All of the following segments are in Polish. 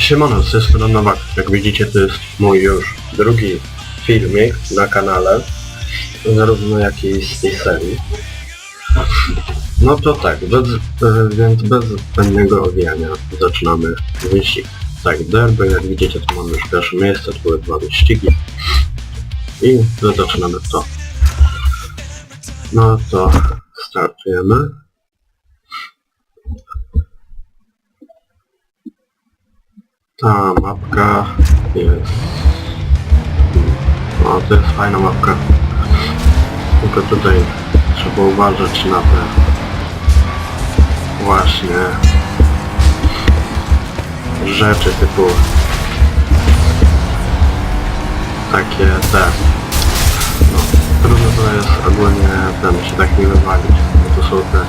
Siemano, z tej strony Nowak. Jak widzicie, to jest mój już drugi filmik na kanale, zarówno jak i z tej serii. No to tak, bez, więc bez zbędnego owijania zaczynamy wyścig. Tak, derby, jak widzicie, to mamy już pierwsze miejsce, to były dwa wyścigi. I zaczynamy to. No to startujemy. Ta mapka jest... No to jest fajna mapka. Tylko tutaj trzeba uważać na te właśnie rzeczy typu takie te no trudno to jest ogólnie ten się tak nie wywalić to są te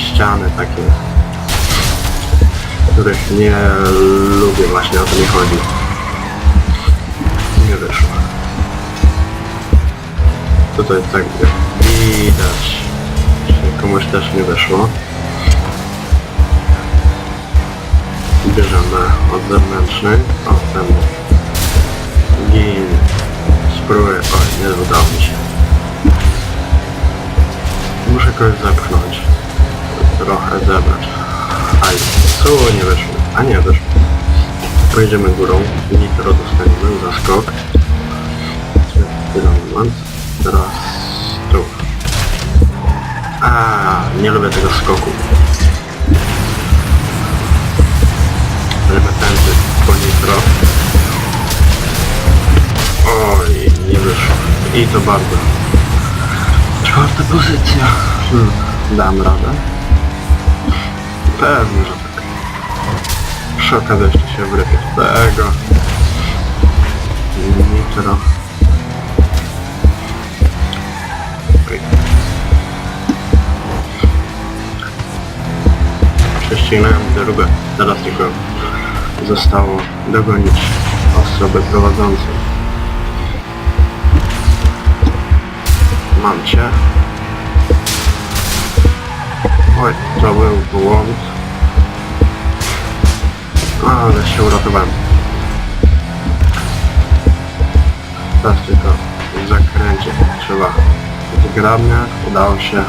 ściany takie których nie lubię właśnie o to mi chodzi. Nie wyszło. Tutaj tak widać że komuś też nie wyszło. Bierzemy od zewnętrznej o ten gin spróbuję oj nie udało mi się. Muszę kogoś zepchnąć. Trochę zebrać aj co nie wyszło a nie wyszło pojedziemy górą nitro dostaniemy za skok chwilę moment teraz tu a nie lubię tego skoku Repetenty po nitro. Oj, nie wyszło. I to bardzo. Czwarta pozycja. Hmm, dam radę. Pewnie, że tak. Okazji jeszcze się wrypię z tego. Nitro. Oj. Prześcinałem drugą. Teraz tylko zostało dogonić osobę prowadzącą. Mam cię. Oj, to był błąd. Ale się uratowałem. Teraz tylko w zakręcie trzeba zgrabniać. Udało się.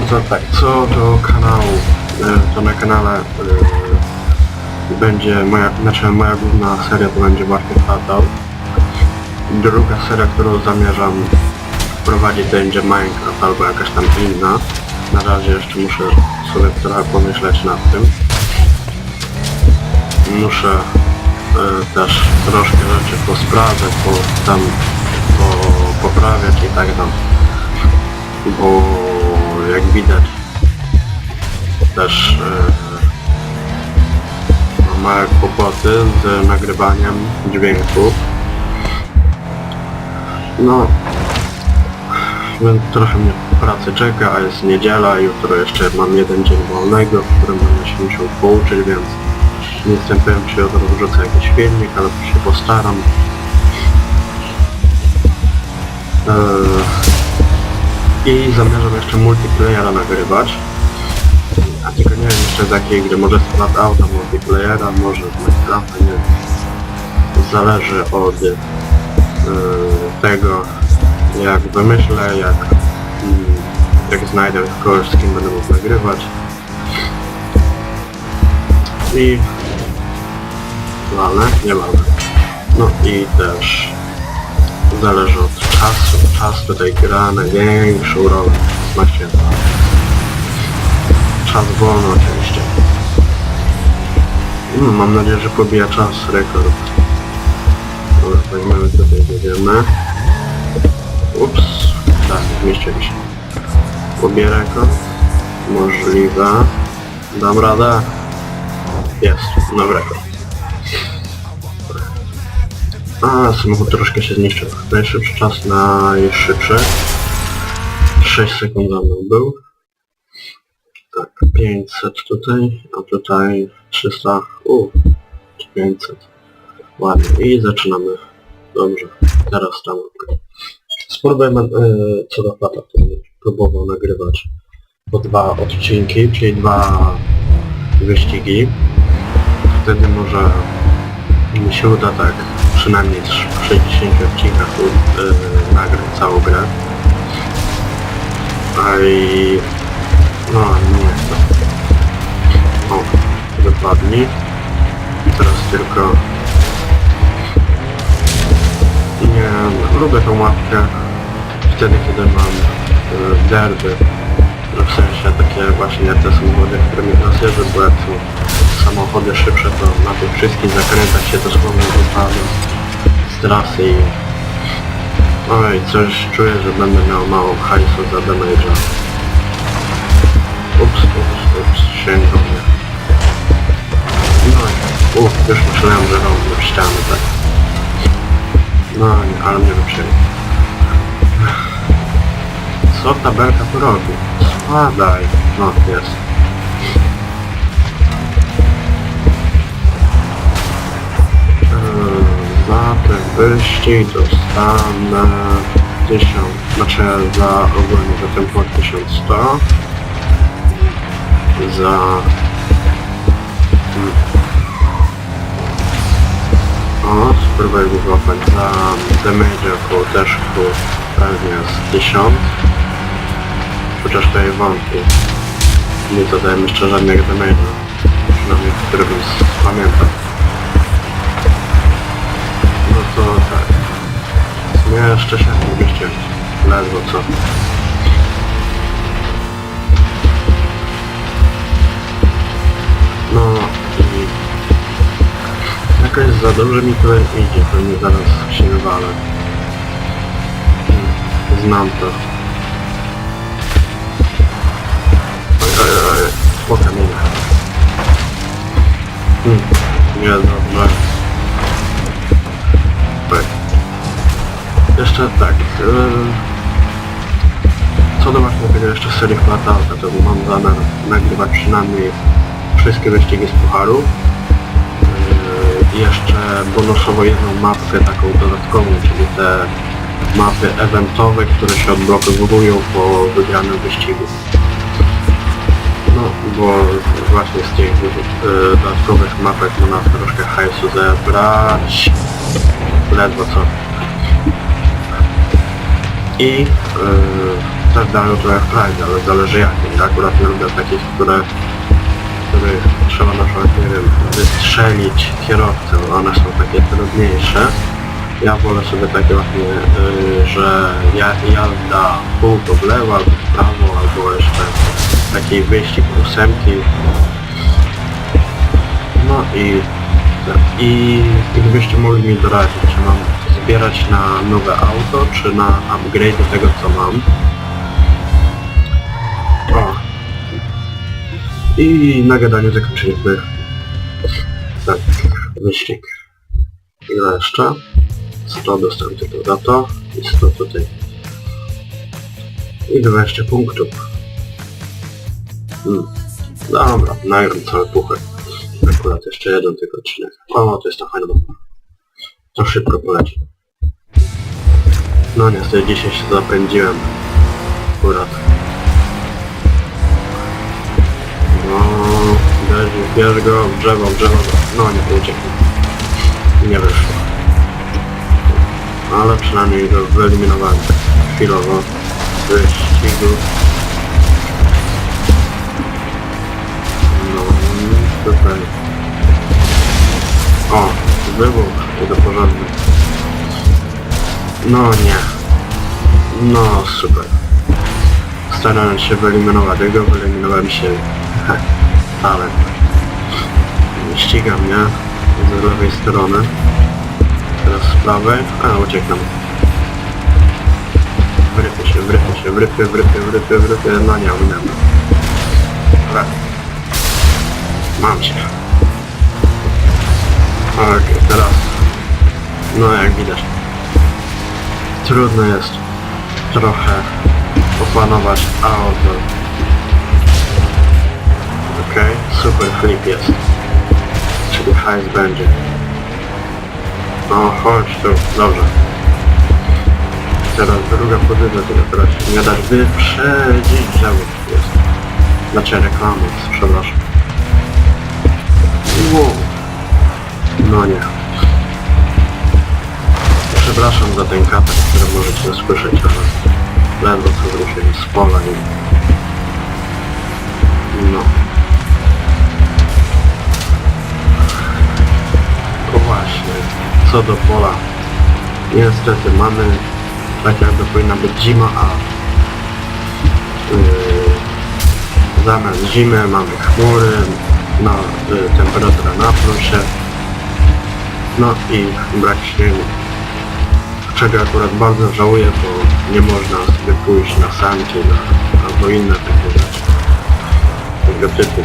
No to tak, co do kanału, e, to na kanale e, będzie moja, znaczy moja główna seria to będzie Market Fatal. Druga seria, którą zamierzam wprowadzić będzie Minecraft albo jakaś tam inna. Na razie jeszcze muszę sobie trochę pomyśleć nad tym. Muszę e, też troszkę rzeczy posprawdzać, po, tam po, poprawiać i tak tam. Bo jak widać też e, no, małe kłopoty z nagrywaniem dźwięku. No, więc trochę mnie pracy czeka, a jest niedziela, jutro jeszcze mam jeden dzień wolnego, w którym będę się musiał pouczyć, więc nie wstępuję się od razu wrzucę jakiś filmik, ale się postaram. Eee, I zamierzam jeszcze multiplayera nagrywać. A tylko nie wiem jeszcze z jakiej gry, może z Flatouta multiplayera, może z Minecrafta, nie wiem. Zależy od e, tego, jak wymyślę, jak, mm, jak znajdę kogoś, z kim będę mógł nagrywać. I... Walne? Nie walne. No i też zależy od czasu. Czas tutaj gra największą rolę. Znacznie czas wolny oczywiście. No, mam nadzieję, że pobija czas rekord. Dobra, weźmiemy tutaj, jedziemy. Ups, tak, zmieścili się. Pobije rekord. Możliwe. Dam radę. Jest, nowy rekord. A, samochód troszkę się zniszczył. Najszybszy czas najszybszy. 6 sekund za mną był. Tak, 500 tutaj, a tutaj 300, u, 500. Ładnie. I zaczynamy. Dobrze, teraz tam. Spróbujemy e, co do będę próbował nagrywać po dwa odcinki, czyli dwa wyścigi. wtedy może mi się uda tak przynajmniej w 60 odcinkach yy, nagrać całą grę. A i... no nie to. O, wypadli. Teraz tylko... Nie, no, lubię tą mapkę wtedy, kiedy mam yy, derby. W sensie takie właśnie te samochody, którymi teraz jeżdżę, bo jak są samochody szybsze, to na tych wszystkich zakrętach się dosłownie wypada z trasy i... Oj, coś czuję, że będę miał mało hajsu za damage'a. Ups, ups, ups, sięgnął mnie. No i... Uff, już myślałem, że rąbnę w ścianę, tak. No nie, ale mnie wyprzeli. Co tabelka tu robi? Spadaj. No, jest. Za ten wyścig dostanę 1000, znaczy za ogólnie za ten płat 1100 za hmm. o, spróbuję go złapać. Za damage około około pewnie z 1000 chociaż ja wątpię. Nie dodałem jeszcze żadnego damage'a. Przynajmniej który bym s- Sumie jeszcze się mogliście ledwo co. No i jakoś za dobrze mi to idzie, pewnie zaraz się wywalę. Znam to. Oj, oj, oj. Hmm, nie dobrze. Tak. Jeszcze tak. Yy, co do właśnie tego jeszcze serii Flatouta, to mam zamiar nagrywać przynajmniej wszystkie wyścigi z pucharu. Yy, jeszcze bonusowo jedną mapkę taką dodatkową, czyli te mapy eventowe, które się odblokowują po wygranym wyścigu. No, bo właśnie z tych yy, dodatkowych mapek można troszkę hajsu zebrać. Ledwo co. I yy, też dają trochę frajdy, ale zależy jakie. Ja akurat nie lubię takich, które których trzeba na przykład, nie wiem, wystrzelić kierowcę, one są takie trudniejsze. Ja wolę sobie takie właśnie, yy, że ja, jazda półko w lewo albo w prawo, albo jeszcze taki wyścig ósemki. No i, i gdybyście mogli mi doradzić, czy mam zbierać na nowe auto, czy na upgrade do tego co mam. O. I na gadaniu zakończyliśmy tak, wyścig. Ile jeszcze? 100 dostałem tylko za to i 100 tutaj. I 20 punktów. Hmm. Dobra, nagram cały puchar. Akurat jeszcze jeden tylko odcinek. O, to jest ta fajna. To szybko poleci. No niestety dzisiaj się zapędziłem. Akurat. No, bierz, bierz go w drzewo, w drzewo. No nie to ucieknie. Nie wyszło. Ale przynajmniej go wyeliminowałem chwilowo z wyścigu. No tutaj. O, wybuch tego porządny. No nie. No super. Starałem się wyeliminować jego, wyeliminowałem się. Talent. Ściga mnie z lewej strony. Teraz z prawej. A, uciekam. Wrypy się, wrypy się, wrypy, wrypy, wrypy, wrypy. No nie, ominęłem. Dobra. Mam cię. Okej, teraz. No jak widać. Trudno jest trochę opanować auto. Okej, super flip jest. Czyli hajs będzie. No chodź tu, dobrze. Teraz druga pozycja, tylko teraz nie dać wyprzedzić zawód jest. Znaczy reklamy, przepraszam. Wow. No nie. Przepraszam za ten katak, który możecie słyszeć, ale ledwo co wróciłem z pola i... No. To właśnie, co do pola. Niestety mamy, tak jakby powinna być zima, a yy, zamiast zimy mamy chmury, no, yy, temperatura na plusie, no i brak śniegu. Czego akurat bardzo żałuję, bo nie można sobie pójść na sanki na, albo inne takie rzeczy tego typu.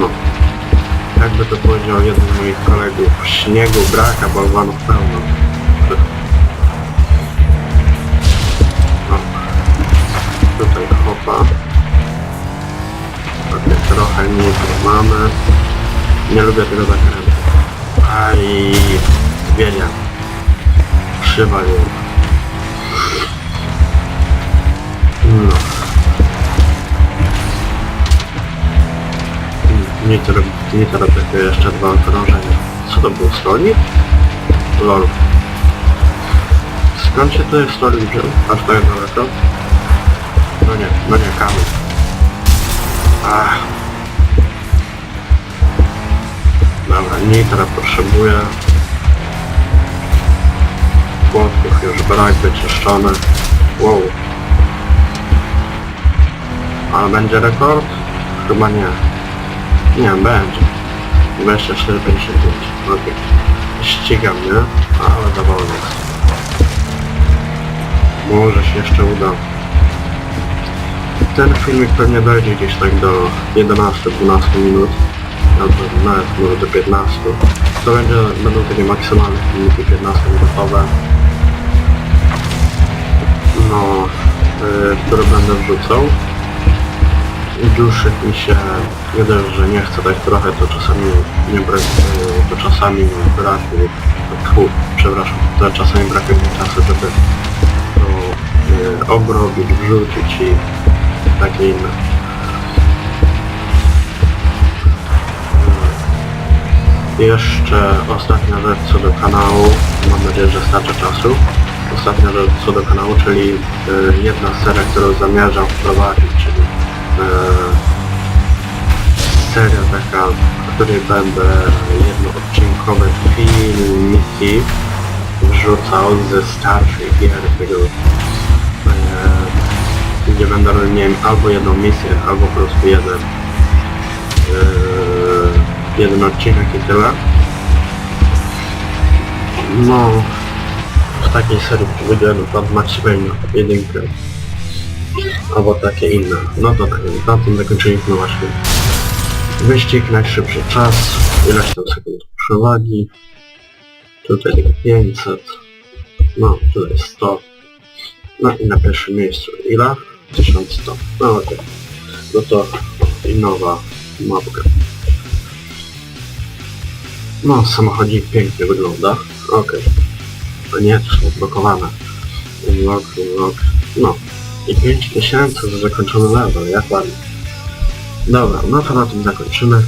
No. Jakby to powiedział jeden z moich kolegów, śniegu brak, a bałwanów pełno. No. Tutaj chopa. Takie trochę nie mamy. Nie lubię tego zakrętu. Aj, wiedia. Przywalił. No. Nitro, nitro takie jeszcze dwa okrążenia. Co to był stolik? Lol. Skąd się to jest stolik wziął? Aż tak daleko? No nie, no nie, kamień. Ach. Dobra, nitra potrzebuję. Płotków już brak, wyczyszczone. Wow. Ale będzie rekord? Chyba nie. Nie, będzie. 24,55. Okej. Ścigam, nie? Ale jest. Może się jeszcze uda. Ten filmik pewnie dojdzie gdzieś tak do 11-12 minut. Albo nawet może do 15. To będzie, będą takie maksymalne filmiki 15 minutowe. No, y, które będę wrzucał dłuższych mi się nie że nie chcę tak trochę, to czasami nie brak, to czasami mi brakuje, tfu, przepraszam, to czasami brakuje mi czasu, żeby to y, obrobić, wrzucić i takie inne. Jeszcze ostatnia rzecz co do kanału, mam nadzieję, że starczy czasu. Ostatnia rzecz co do kanału, czyli y, jedna z serii, którą zamierzam wprowadzić, czyli e, seria taka, w której będę jednoodcinkowe filmiki wrzucał ze starszych gier tego e, gdzie będę miał albo jedną misję, albo po prostu jeden e, jeden odcinek i tyle. No w takiej serii Mad Max Payne jedynkę albo takie inne. No to tak, na tym zakończyliśmy właśnie wyścig, najszybszy czas, ileś tam sekund przewagi, tutaj 500, no tutaj 100, no i na pierwszym miejscu ile? 1100, no okej, no to i nowa mapka. No, samochodzik pięknie wygląda, okej, a nie, to są blokowane, unlock, unlock, no, i 5000 za zakończony level, jak ładnie. Dobra, no to na tym zakończymy.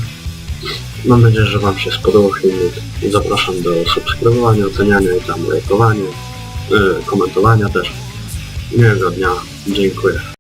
Mam nadzieję, że Wam się spodobał filmik. Zapraszam do subskrybowania, oceniania i tam lajkowania, yy, komentowania też. Miłego dnia, dziękuję.